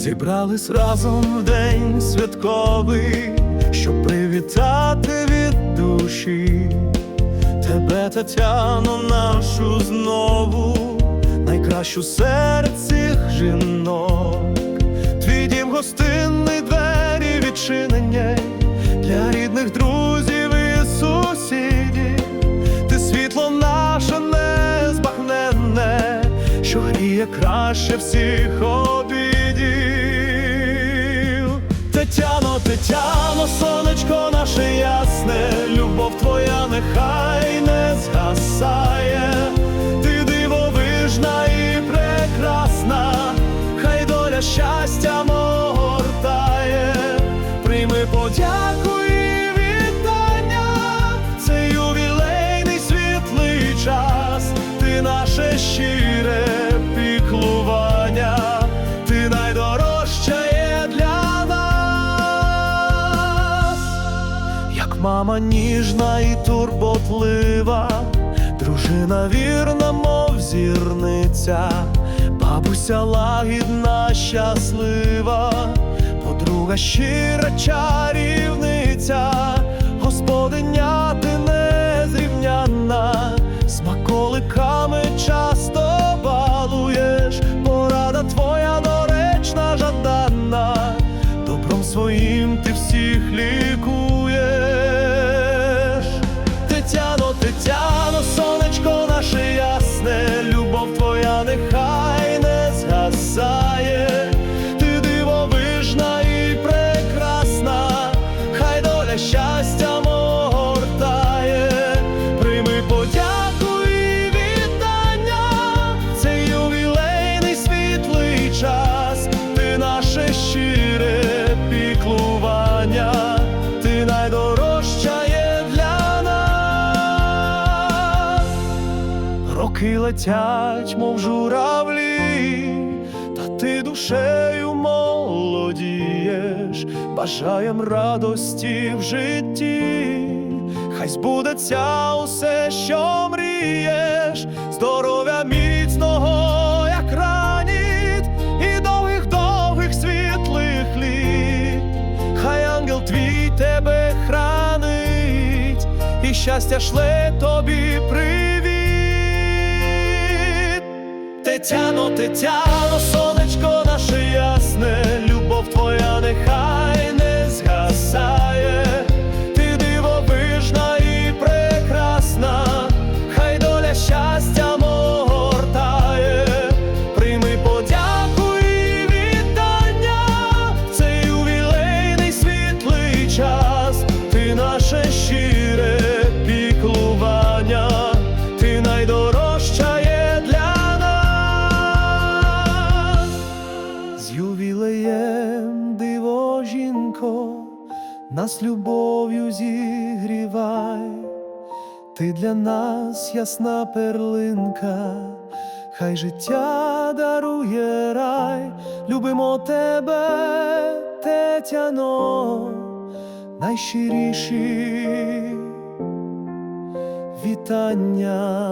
Зібрались разом в день святковий, щоб привітати від душі тебе, Тетяно, нашу знову, найкращу серед цих жінок. Твій дім гостинний двері відчинені для рідних друзів і сусідів. Ти світло наше незбагненне, що гріє краще всіх Тетяно, сонечко наше ясне, любов твоя нехай не згасає. Ти дивовижна і прекрасна, хай доля щастя огортає, прийми подяку і вітання, це ювілейний світлий час, ти наше щире мама ніжна і турботлива, дружина вірна, мов зірниця, бабуся лагідна, щаслива, подруга щира чарівниця, щастя огортає. Прийми подяку і вітання, це ювілейний світлий час, ти наше щире піклування, ти найдорожча є для нас. Роки летять, мов журавлі, та ти молодієш, бажаєм радості в житті, хай збудеться усе, що мрієш, здоров'я міцного, як і довгих довгих світлих літ, хай ангел твій тебе хранить, і щастя шле тобі привіт. Тетяно, Тетяно, сонечко З диво жінко, нас любов'ю зігрівай, ти для нас ясна перлинка, хай життя дарує рай, любимо тебе, Тетяно, найщиріші вітання.